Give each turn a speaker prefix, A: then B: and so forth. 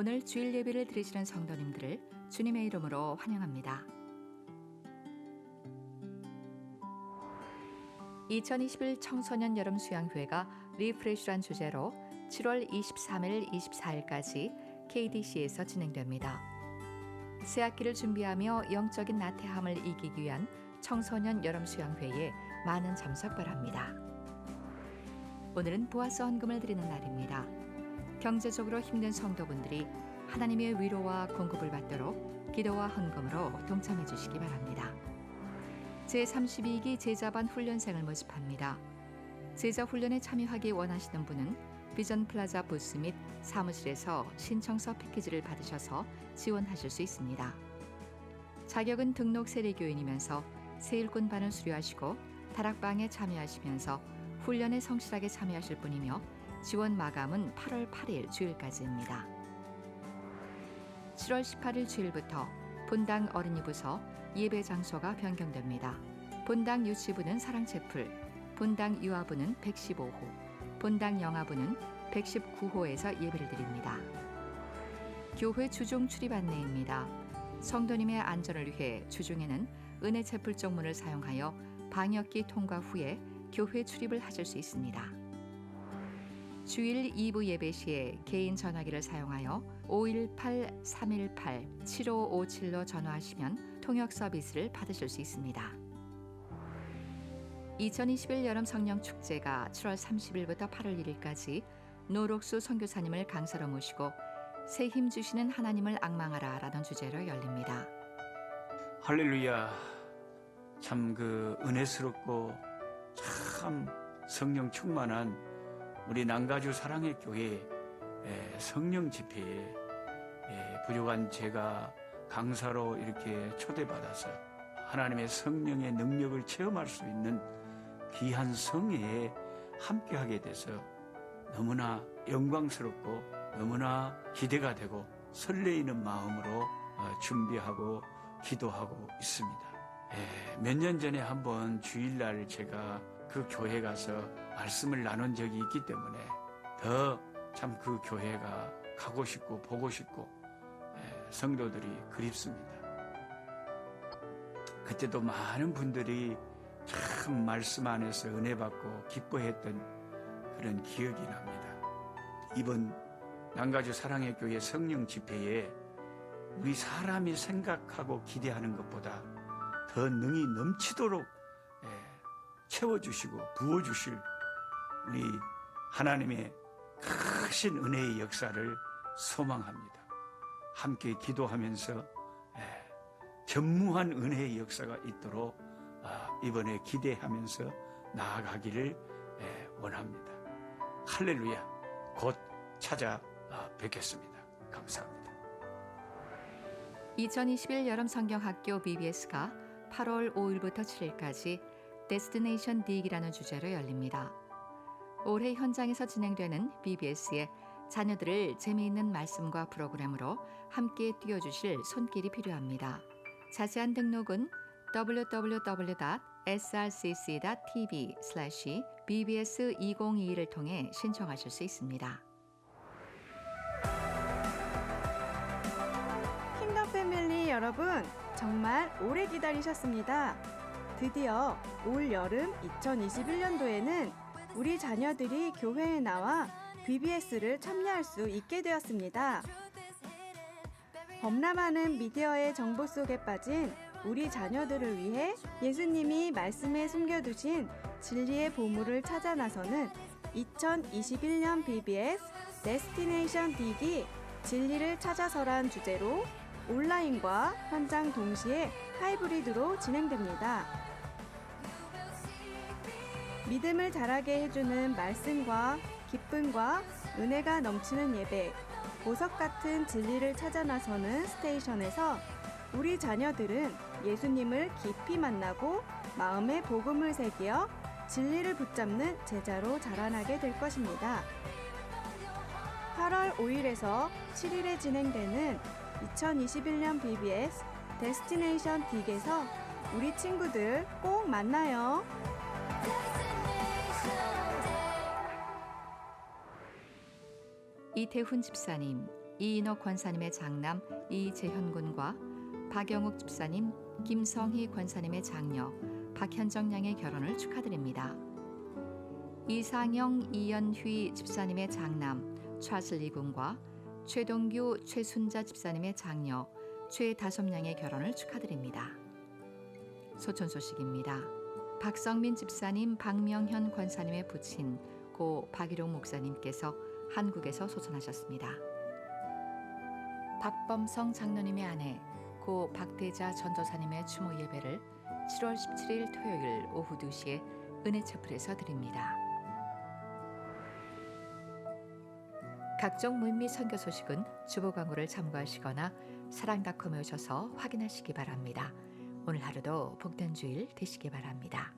A: 오늘 주일 예배를 드리시는 성도님들을 주님의 이름으로 환영합니다. 2021 청소년 여름 수양회가 리프레쉬란 주제로 7월 23일, 24일까지 KDC에서 진행됩니다. 새 학기를 준비하며 영적인 나태함을 이기기 위한 청소년 여름 수양회에 많은 참석 바랍니다. 오늘은 보아서 헌금을 드리는 날입니다. 경제적으로 힘든 성도분들이 하나님의 위로와 공급을 받도록 기도와 헌금으로 동참해 주시기 바랍니다. 제32기 제자반 훈련생을 모집합니다. 제자 훈련에 참여하기 원하시는 분은 비전 플라자 부스 및 사무실에서 신청서 패키지를 받으셔서 지원하실 수 있습니다. 자격은 등록 세례교인이면서 세일꾼반을 수료하시고 다락방에 참여하시면서 훈련에 성실하게 참여하실 분이며 지원 마감은 8월 8일 주일까지입니다. 7월 18일 주일부터 본당 어린이 부서 예배 장소가 변경됩니다. 본당 유치부는 사랑채풀, 본당 유아부는 115호, 본당 영아부는 119호에서 예배를 드립니다. 교회 주종 출입 안내입니다. 성도님의 안전을 위해 주중에는 은혜 채플 쪽문을 사용하여 방역기 통과 후에 교회 출입을 하실 수 있습니다. 주일 2부 예배 시에 개인 전화기를 사용하여 518-318-7557로 전화하시면 통역 서비스를 받으실 수 있습니다. 2021 여름 성령 축제가 7월 30일부터 8월 1일까지 노록수 선교사님을 강사로 모시고 새 힘 주시는 하나님을 악망하라라는 주제로 열립니다.
B: 할렐루야. 참 그 은혜스럽고 참 성령 충만한 우리 남가주 사랑의 교회 에, 성령 집회에 에, 부족한 제가 강사로 이렇게 초대받아서 하나님의 성령의 능력을 체험할 수 있는 귀한 성회에 함께하게 돼서 너무나 영광스럽고 너무나 기대가 되고 설레이는 마음으로 어, 준비하고 기도하고 있습니다. 몇 년 전에 한번 주일날 제가 그 교회 가서 말씀을 나눈 적이 있기 때문에 더 참 그 교회가 가고 싶고 보고 싶고 에, 성도들이 그립습니다. 그때도 많은 분들이 참 말씀 안에서 은혜 받고 기뻐했던 그런 기억이 납니다. 이번 남가주 사랑의 교회 성령 집회에 우리 사람이 생각하고 기대하는 것보다 더 능이 넘치도록 예, 채워주시고 부어주실 우리 하나님의 크신 은혜의 역사를 소망합니다. 함께 기도하면서 예, 전무한 은혜의 역사가 있도록 아, 이번에 기대하면서 나아가기를 예, 원합니다. 할렐루야. 곧 찾아뵙겠습니다. 감사합니다.
A: 2021 여름 성경학교 BBS가 8월 5일부터 7일까지 데스티네이션 딕이라는 주제로 열립니다. 올해 현장에서 진행되는 BBS의 자녀들을 재미있는 말씀과 프로그램으로 함께 띄워주실 손길이 필요합니다. 자세한 등록은 www.srcc.tv/bbs2022를 통해 신청하실 수 있습니다.
C: 킹덤 패밀리 여러분, 정말 오래 기다리셨습니다. 드디어 올 여름 2021년도에는 우리 자녀들이 교회에 나와 BBS를 참여할 수 있게 되었습니다. 범람하는 미디어의 정보 속에 빠진 우리 자녀들을 위해 예수님이 말씀에 숨겨두신 진리의 보물을 찾아 나서는 2021년 BBS 데스티네이션 딕이 진리를 찾아서란 주제로 온라인과 현장 동시에 하이브리드로 진행됩니다. 믿음을 자라게 해주는 말씀과 기쁨과 은혜가 넘치는 예배, 보석 같은 진리를 찾아 나서는 스테이션에서 우리 자녀들은 예수님을 깊이 만나고 마음의 복음을 새기어 진리를 붙잡는 제자로 자라나게 될 것입니다. 8월 5일에서 7일에 진행되는 2021년 BBS 데스티네이션 딕에서 우리 친구들 꼭 만나요.
A: 이태훈 집사님, 이인호 권사님의 장남 이재현 군과 박영욱 집사님, 김성희 권사님의 장녀 박현정 양의 결혼을 축하드립니다. 이상영, 이연휘 집사님의 장남 차슬리 군과 최동규, 최순자 집사님의 장녀 최다솜 양의 결혼을 축하드립니다. 소촌 소식입니다. 박성민 집사님, 박명현 권사님의 부친 고 박일용 목사님께서 한국에서 소천하셨습니다. 박범성 장로님의 아내 고 박대자 전도사님의 추모 예배를 7월 17일 토요일 오후 2시에 은혜처플에서 드립니다. 각종 문미 선교 소식은 주보 광고를 참고하시거나 사랑닷컴에 오셔서 확인하시기 바랍니다. 오늘 하루도 복된 주일 되시기 바랍니다.